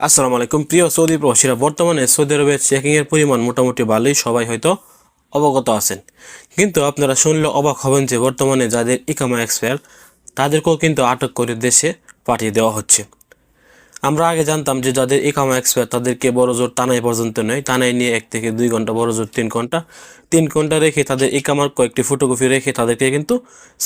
আসসালামু আলাইকুম। প্রিয় সৌদি প্রবাসীরা, বর্তমানে সৌদি আরবের চেকিংয়ের পরিমাণ মোটামুটি ভালোই, সবাই হয়তো অবগত আছেন। কিন্তু আপনারা শুনলে অবাক হবেন যে বর্তমানে যাদের ইকামা এক্সপায়ার, তাদেরকেও কিন্তু আটক করে দেশে পাঠিয়ে দেওয়া হচ্ছে। আমরা আগে জানতাম যে যাদের ইকামা এক্সপায়ার তাদেরকে বড় জোর টানাই পর্যন্ত নেয়। টানাই নিয়ে এক থেকে দুই ঘণ্টা, বড় জোর তিন ঘণ্টা। তিন ঘণ্টা রেখে তাদের ইকামার কয়েকটি ফটোকপি রেখে তাদেরকে কিন্তু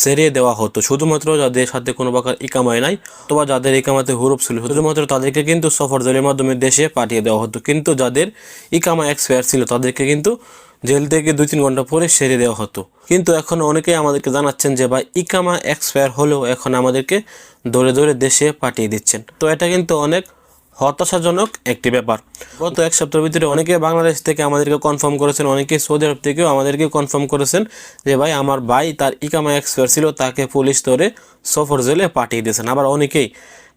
সেরিয়ে দেওয়া হতো। শুধুমাত্র যাদের সাথে কোনো প্রকার ইকামাই নাই, অথবা যাদের ইকামাতে হুরুপ ছিল, শুধুমাত্র তাদেরকে কিন্তু সফর জেলের মাধ্যমে দেশে পাঠিয়ে দেওয়া হতো। কিন্তু যাদের ইকামা এক্সপায়ার ছিল, তাদেরকে কিন্তু জেল থেকে দুই তিন ঘণ্টা পরে সেরে দেওয়া হতো। কিন্তু এখন অনেকেই আমাদেরকে জানাচ্ছেন যে, ভাই, ইকামা এক্সপায়ার হলেও এখন আমাদেরকে দৌড়ে দৌড়ে দেশে পাঠিয়ে দিচ্ছেন। তো এটা কিন্তু অনেক হতাশাজনক একটি ব্যাপার। গত এক সপ্তাহের ভিতরে অনেকে বাংলাদেশ থেকে আমাদেরকে কনফার্ম করেছেন, অনেকে সৌদি আরব থেকেও আমাদেরকে কনফার্ম করেছেন যে, ভাই, আমার ভাই তার ইকামা এক্সপায়ার ছিল, তাকে পুলিশ ধরে সফর জেলে পাঠিয়ে দিয়েছেন। আবার অনেকেই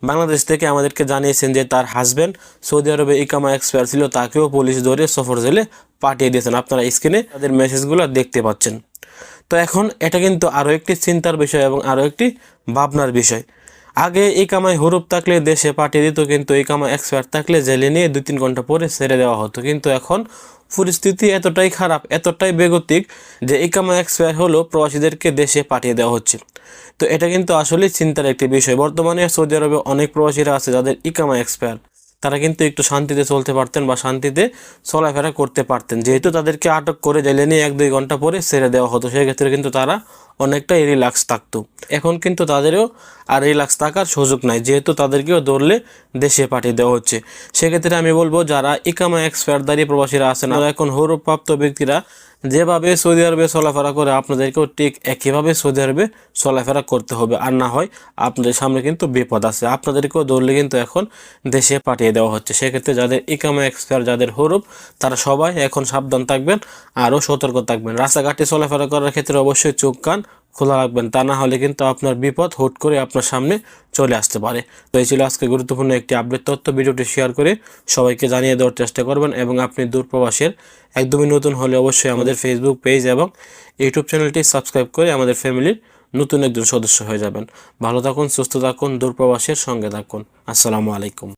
বাংলাদেশ থেকে আমাদেরকে জানিয়েছেন যে, তার হাজব্যান্ড সৌদি আরবে ইকামা এক্সপায়ার ছিল, তাকেও পুলিশ ধরে সফর জেলে পাঠিয়ে দিয়েছেন। আপনারা স্ক্রিনে তাদের মেসেজগুলো দেখতে পাচ্ছেন। তো এখন এটা কিন্তু আরও একটি চিন্তার বিষয় এবং আরও একটি ভাবনার বিষয়। আগে এই কামায় হুরুপ থাকলে দেশে পাঠিয়ে দিত, কিন্তু এই কামায় এক্সপায়ার থাকলে জেলে নিয়ে দুই তিন ঘণ্টা পরে ছেড়ে দেওয়া হতো। কিন্তু এখন পরিস্থিতি এতটাই খারাপ, এতটাই বেগতিক যে এই কামায় এক্সপায়ার হলো প্রবাসীদেরকে দেশে পাঠিয়ে দেওয়া হচ্ছে। তো এটা কিন্তু আসলে চিন্তার একটি বিষয়। বর্তমানে সৌদি আরবে অনেক প্রবাসীরা আছে যাদের ইকামা এক্সপায়ার তারা কিন্তু একটু শান্তিতে চলতে পারতেন বা শান্তিতে চলাফেরা করতে পারতেন। যেহেতু তাদেরকে আটক করে জেলে নিয়ে এক দুই ঘণ্টা পরে ছেড়ে দেওয়া হতো, সেক্ষেত্রে কিন্তু তারা অনেকটাই রিল্যাক্স থাকতো। এখন কিন্তু তাদেরও আর রিল্যাক্স থাকার সুযোগ নাই, যেহেতু তাদেরকেও ধরলে দেশে পাঠিয়ে দেওয়া হচ্ছে। সেক্ষেত্রে আমি বলব, যারা ইকামা এক্সপায়ারদারি প্রবাসীরা আছেন, আর এখন হৌরপ্রাপ্ত ব্যক্তিরা যেভাবে সৌদি আরবে চলাফেরা করে, আপনাদেরকেও ঠিক একইভাবে সৌদি আরবে চলাফেরা করতে হবে। আর না হয় আপনাদের সামনে কিন্তু বিপদ আছে, আপনাদেরকেও ধরলে কিন্তু এখন দেশে পাঠিয়ে দেওয়া হচ্ছে। সেক্ষেত্রে যাদের ইকামা এক্সপায়ার যাদের হরুপ, তারা সবাই এখন সাবধান থাকবেন, আরও সতর্ক থাকবেন। রাস্তাঘাটে চলাফেরা করার ক্ষেত্রে অবশ্যই চোখ কান খোলা রাখবেন, তা না হলে কিন্তু আপনার বিপদ হুট করে আপনার সামনে চলে আসতে পারে। তো এই ছিল আজকে গুরুত্বপূর্ণ একটি আপডেট তথ্য। ভিডিওটি শেয়ার করে সবাইকে জানিয়ে দেওয়ার চেষ্টা করবেন এবং আপনি দূরপ্রবাসের একদমই নতুন হলে অবশ্যই আমাদের ফেসবুক পেজ এবং ইউটিউব চ্যানেলটি সাবস্ক্রাইব করে আমাদের ফ্যামিলির নতুন একজন সদস্য হয়ে যাবেন। ভালো থাকুন, সুস্থ থাকুন, দূরপ্রবাসের সঙ্গে থাকুন। আসসালামু আলাইকুম।